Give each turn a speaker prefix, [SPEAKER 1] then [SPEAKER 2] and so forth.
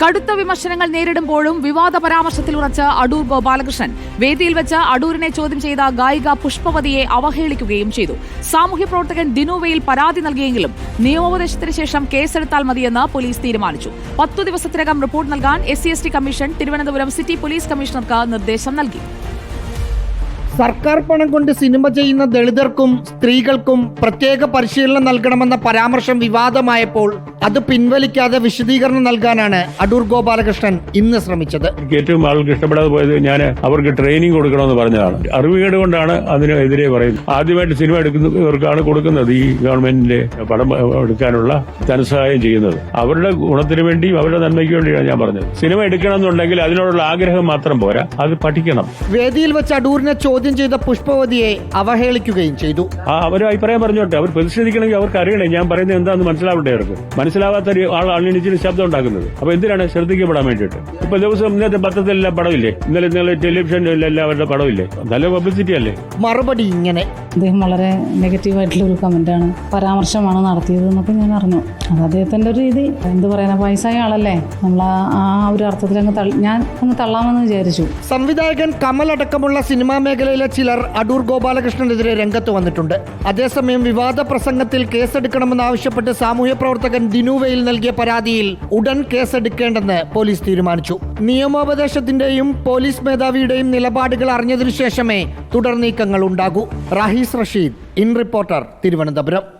[SPEAKER 1] കടുത്ത വിമർശനങ്ങൾ നേരിടുമ്പോഴും വിവാദ പരാമർശത്തിൽ ഉറച്ച അടൂർ ഗോപാലകൃഷ്ണൻ. വേദിയിൽ വെച്ച് അടൂരിനെ ചോദ്യം ചെയ്ത ഗായിക പുഷ്പവതിയെ അവഹേളിക്കുകയും ചെയ്തു. സാമൂഹ്യ പ്രവർത്തകൻ ദിനുവയിൽ പരാതി നൽകിയെങ്കിലും നിയമോപദേശത്തിന് ശേഷം കേസെടുത്താൽ മതിയെന്ന് പോലീസ് തീരുമാനിച്ചു. പത്തു ദിവസത്തിനകം റിപ്പോർട്ട് നൽകാൻ S C commission Thiruvananthapuram city police കമ്മീഷണർക്ക് നിർദ്ദേശം നൽകി.
[SPEAKER 2] സർക്കാർ പണം കൊണ്ട് സിനിമ ചെയ്യുന്ന ദളിതർക്കും സ്ത്രീകൾക്കും പ്രത്യേക പരിശീലനം നൽകണമെന്ന പരാമർശം വിവാദമായപ്പോൾ അത് പിൻവലിക്കാതെ വിശദീകരണം നൽകാനാണ് അടൂർ ഗോപാലകൃഷ്ണൻ ഇന്ന് ശ്രമിച്ചത്.
[SPEAKER 3] എനിക്ക് ഏറ്റവും ആൾക്ക് ഇഷ്ടപ്പെടാതെ പോയത് ഞാൻ അവർക്ക് ട്രെയിനിങ് കൊടുക്കണമെന്ന് പറഞ്ഞതാണ്. അറിവുകേട് കൊണ്ടാണ് അതിനെതിരെ പറയുന്നത്. ആദ്യമായിട്ട് സിനിമ എടുക്കുന്നവർക്കാണ് കൊടുക്കുന്നത് ഈ ഗവൺമെന്റിന്റെ പടം എടുക്കാനുള്ള ധനസഹായം ചെയ്യുന്നത്. അവരുടെ ഗുണത്തിന് വേണ്ടിയും അവരുടെ നന്മയ്ക്ക് വേണ്ടിയാണ് ഞാൻ പറഞ്ഞത്. സിനിമ എടുക്കണമെന്നുണ്ടെങ്കിൽ അതിനോടുള്ള ആഗ്രഹം മാത്രം പോരാ. അത് പഠിക്കണം.
[SPEAKER 2] വേദിയിൽ വെച്ച് അടൂരിനെ ചോദ്യം ചെയ്ത പുഷ്പവതിയെ അവഹേളിക്കുകയും ചെയ്തു.
[SPEAKER 3] ആ അവർ അഭിപ്രായം പറഞ്ഞോട്ടെ. അവർ പ്രതിഷേധിക്കണമെങ്കിൽ അവർക്ക് അറിയണേ. ഞാൻ പറയുന്നത് എന്താണെന്ന് മനസ്സിലാവട്ടെ അവർക്ക്. മനസ്സിലാവാത്ത ഒരു ആളാണ് അണിനിച്ചിട്ട് ശബ്ദം ഉണ്ടാക്കുന്നത്. അപ്പൊ എന്തിനാണ് ശ്രദ്ധിക്കപ്പെടാൻ വേണ്ടിയിട്ട്? ഇപ്പൊ ദിവസം ഇന്നത്തെ പത്രത്തിലെല്ലാം പടമില്ലേ ഇന്നലെ ഇന്നലെ ടെലിവിഷനിലെല്ലാം അവരുടെ പടമില്ലേ നല്ല പബ്ലിസിറ്റി അല്ലേ?
[SPEAKER 2] മറുപടി ഇങ്ങനെ.
[SPEAKER 4] അദ്ദേഹം വളരെ നെഗറ്റീവായിട്ടുള്ള ഒരു കമന്റാണ് പരാമർശമാണ് നടത്തിയത് എന്നൊക്കെ ഞാൻ അറിഞ്ഞു. അത് അദ്ദേഹത്തിന്റെ ഒരു രീതി. എന്ത് പറയുന്ന വയസ്സായ ആളല്ലേ? നമ്മൾ ആ- ഒരു അർത്ഥത്തിൽ അങ്ങ് ഞാൻ അങ്ങ് തള്ളാമെന്ന് വിചാരിച്ചു.
[SPEAKER 2] സംവിധായകൻ കമൽ അടക്കമുള്ള സിനിമാ മേഖലയിലെ ചിലർ അടൂർ ഗോപാലകൃഷ്ണനെതിരെ രംഗത്ത് വന്നിട്ടുണ്ട്. അതേസമയം വിവാദ പ്രസംഗത്തിൽ കേസെടുക്കണമെന്നാവശ്യപ്പെട്ട് സാമൂഹ്യ പ്രവർത്തകൻ ദിനുവയിൽ നൽകിയ പരാതിയിൽ ഉടൻ കേസെടുക്കേണ്ടെന്ന് പോലീസ് തീരുമാനിച്ചു. നിയമോപദേശത്തിന്റെയും പോലീസ് മേധാവിയുടെയും നിലപാടുകൾ അറിഞ്ഞതിനു ശേഷമേ തുടർ നീക്കങ്ങൾ ഉണ്ടാകൂ. Rahees Rasheed in reporter Thiruvananthapuram.